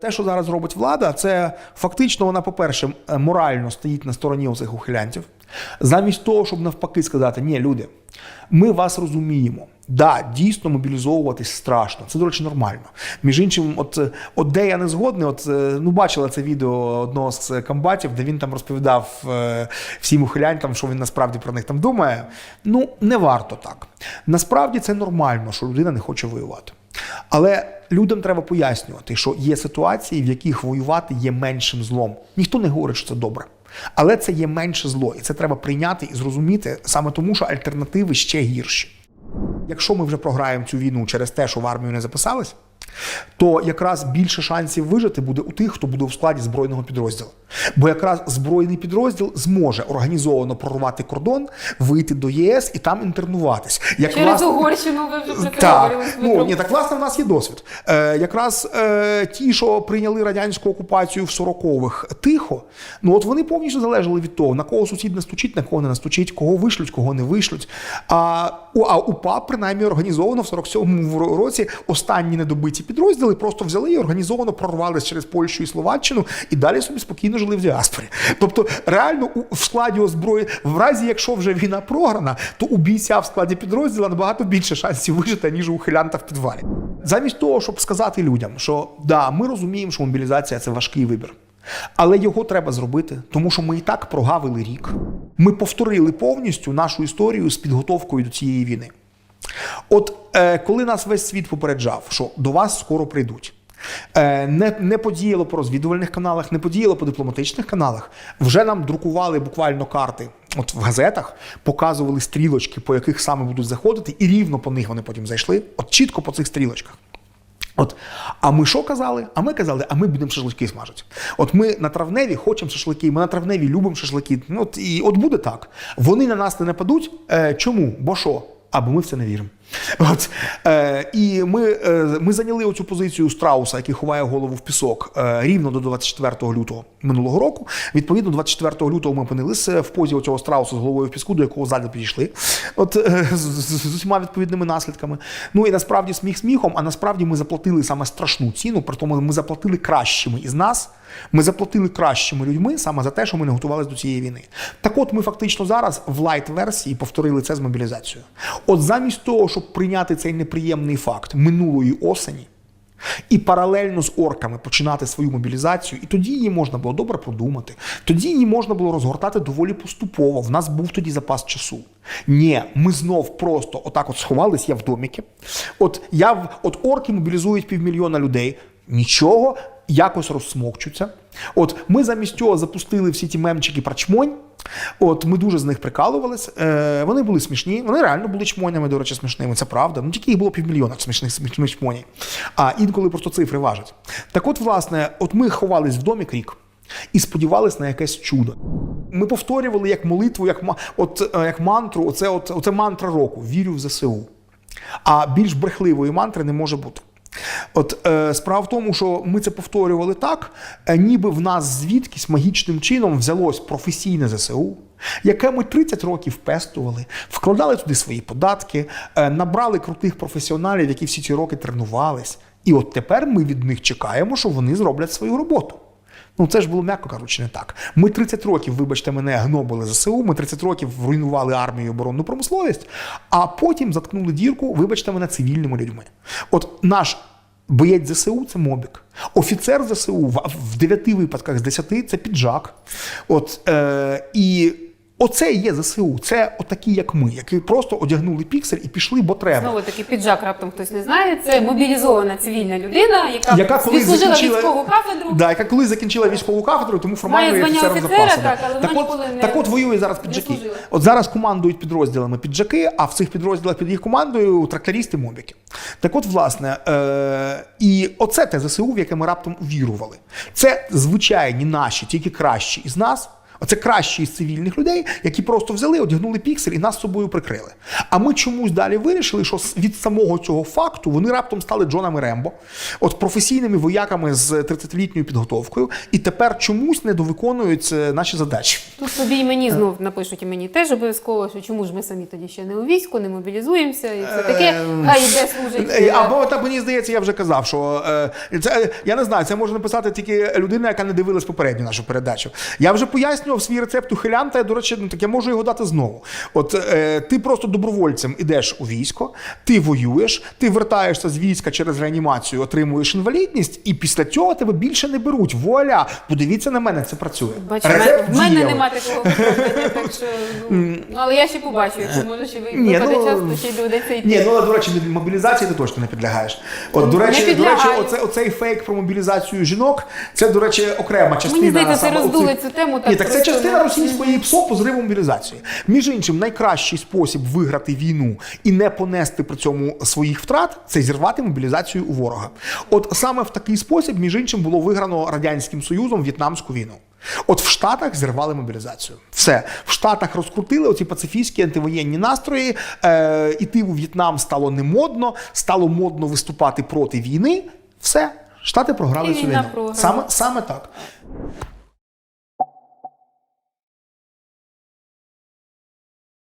Те, що зараз робить влада, це фактично вона, по-перше, е, морально стоїть на стороні цих ухилянців. Замість того, щоб навпаки сказати, ні, люди, ми вас розуміємо. Да, дійсно мобілізовуватись страшно. Це, до речі, нормально. Між іншим, от, е, от де я не згодний, от е, ну бачила це відео одного з комбатів, де він там розповідав е, всім ухилянькам, що він насправді про них там думає. Ну, не варто так. Насправді це нормально, що людина не хоче воювати. Але людям треба пояснювати, що є ситуації, в яких воювати є меншим злом. Ніхто не говорить, що це добре. Але це є менше зло, і це треба прийняти і зрозуміти саме тому, що альтернативи ще гірші. Якщо ми вже програємо цю війну через те, що в армію не записались, то якраз більше шансів вижити буде у тих, хто буде в складі збройного підрозділу. Бо якраз збройний підрозділ зможе організовано прорвати кордон, вийти до ЄС і там інтернуватись. Як Через власне- Угорщину ви вже так, ну ні, так власне в нас є досвід. Е, якраз е, ті, що прийняли радянську окупацію в 40-х тихо, ну от вони повністю залежали від того, на кого сусід настучить, на кого не настучить, кого вишлють, кого не вишлють. А, а УПА принаймні організовано в 47-му році останні недобиті підрозділи просто взяли і організовано прорвались через Польщу і Словаччину і далі собі спокійно жили в діаспорі. Тобто, реально в складі озброї, в разі якщо вже війна програна, то у бійця в складі підрозділа набагато більше шансів вижити, ніж у ухилянта в підвалі. Замість того, щоб сказати людям, що да, ми розуміємо, що мобілізація це важкий вибір. Але його треба зробити, тому що ми і так прогавили рік. Ми повторили повністю нашу історію з підготовкою до цієї війни. От е, коли нас весь світ попереджав, що до вас скоро прийдуть. е, Не, не подіяло по розвідувальних каналах, не подіяло по дипломатичних каналах. Вже нам друкували буквально карти. От в газетах показували стрілочки, по яких саме будуть заходити, і рівно по них вони потім зайшли. От чітко по цих стрілочках. От, а ми що казали? А ми казали, а ми будемо шашлики смажити. От ми на травневі хочемо шашлики, ми на травневі любимо шашлики. Ну, от, і от буде так. Вони на нас не нападуть. Е, чому? Бо що? Або ми в це не віримо. От, е, і ми, е, ми зайняли оцю позицію страуса, який ховає голову в пісок, е, рівно до 24 лютого минулого року. Відповідно, 24 лютого ми опинилися в позі цього страуса з головою в піску, до якого ззаду підійшли. От е, з, з, з усіма відповідними наслідками. Ну і насправді сміх сміхом, а насправді ми заплатили саме страшну ціну, при тому ми заплатили кращими із нас. Ми заплатили кращими людьми саме за те, що ми не готувалися до цієї війни. Так от ми фактично зараз в лайт-версії повторили це з мобілізацією. От замість того, щоб прийняти цей неприємний факт минулої осені. І паралельно з орками починати свою мобілізацію, і тоді її можна було добре продумати. Тоді її можна було розгортати доволі поступово. В нас був тоді запас часу. Ні, ми знов просто отак от сховались, я в доміки. От я в от орки мобілізують півмільйона людей. Нічого, якось розсмокчуться. От ми замість цього запустили всі ті мемчики про чмонь. От ми дуже з них прикалувались. Е, вони були смішні, вони реально були чмонями, до речі, смішними. Це правда. Ну тільки їх було півмільйона смішних смішних чмоней. А інколи просто цифри важать. Так, от, власне, от ми ховались в домі рік і сподівались на якесь чудо. Ми повторювали як молитву, як от е, як мантру. Оце, от, оце мантра року. Вірю в ЗСУ. А більш брехливої мантри не може бути. От е, справа в тому, що ми це повторювали так, е, ніби в нас звідкись магічним чином взялось професійне ЗСУ, яке ми 30 років пестували, вкладали туди свої податки, е, набрали крутих професіоналів, які всі ці роки тренувались. І от тепер ми від них чекаємо, що вони зроблять свою роботу. Ну, це ж було, м'яко кажучи, не так. Ми 30 років, вибачте мене, гнобили ЗСУ, ми 30 років руйнували армію і оборонну промисловість, а потім заткнули дірку, вибачте мене, цивільними людьми. От наш боєць ЗСУ це мобік. Офіцер ЗСУ в, в 9 випадках з 10 це піджак. От, е, і оце є ЗСУ. Це отакі, як ми, які просто одягнули піксель і пішли, бо треба. Знову таки піджак раптом хтось не знає. Це мобілізована цивільна людина, яка, яка відслужила закінчила військову кафедру. Да, яка колись закінчила військову кафедру, тому формально є офіцером запасу. так, але так, от, не- так от воює зараз піджаки. От зараз командують підрозділами піджаки, а в цих підрозділах під їх командою трактористи мобіки. Так от, власне, е- і оце те ЗСУ, в яке ми раптом вірували. Це звичайні наші, тільки кращі із нас. Оце кращі з цивільних людей, які просто взяли, одягнули піксель і нас собою прикрили. А ми чомусь далі вирішили, що від самого цього факту вони раптом стали Джонами Рембо, от професійними вояками з 30-літньою підготовкою, і тепер чомусь не довиконують е, наші задачі. Тут тобі і мені знов напишуть, і мені теж обов'язково, що чому ж ми самі тоді ще не у війську, не мобілізуємося, і все таке. Ем, Хай іде служить. Е, е, Або так мені здається, я вже казав, що це я не знаю, це може написати тільки людина, яка не дивилась попередню нашу передачу. Я вже пояснював свій рецепт ухилянта. До речі, ну так я можу його дати знову. От е, ти просто добровольцем ідеш у військо, ти воюєш, ти вертаєшся з війська через реанімацію, отримуєш інвалідність, і після цього тебе більше не беруть. Вуаля, подивіться на мене, це працює. Бач, в мене дієвий. нема такого виправдання, так що ну, але я ще побачу, якщо може ще ви- Ні, ну, час, то ще й доведеться йти. Ні, ну але, до речі, від мобілізації ти точно не підлягаєш. От, до речі, до речі, підлягаю. оце, оцей фейк про мобілізацію жінок, це, до речі, окрема частина. Мені здається, це саме роздули цю тему. Так Ні, так це просто, частина російської ПСО по зриву мобілізації. Між іншим, найкращий спосіб виграти війну і не понести при цьому своїх втрат це зірвати мобілізацію у ворога. От саме в такий спосіб, між іншим, було виграно радянським союзом в'єтнамську війну. От в Штатах зірвали мобілізацію. Все в Штатах розкрутили оці пацифістські антивоєнні настрої. Е, іти у В'єтнам стало не модно, стало модно виступати проти війни. Все, Штати програли І цю війну. Саме, саме так.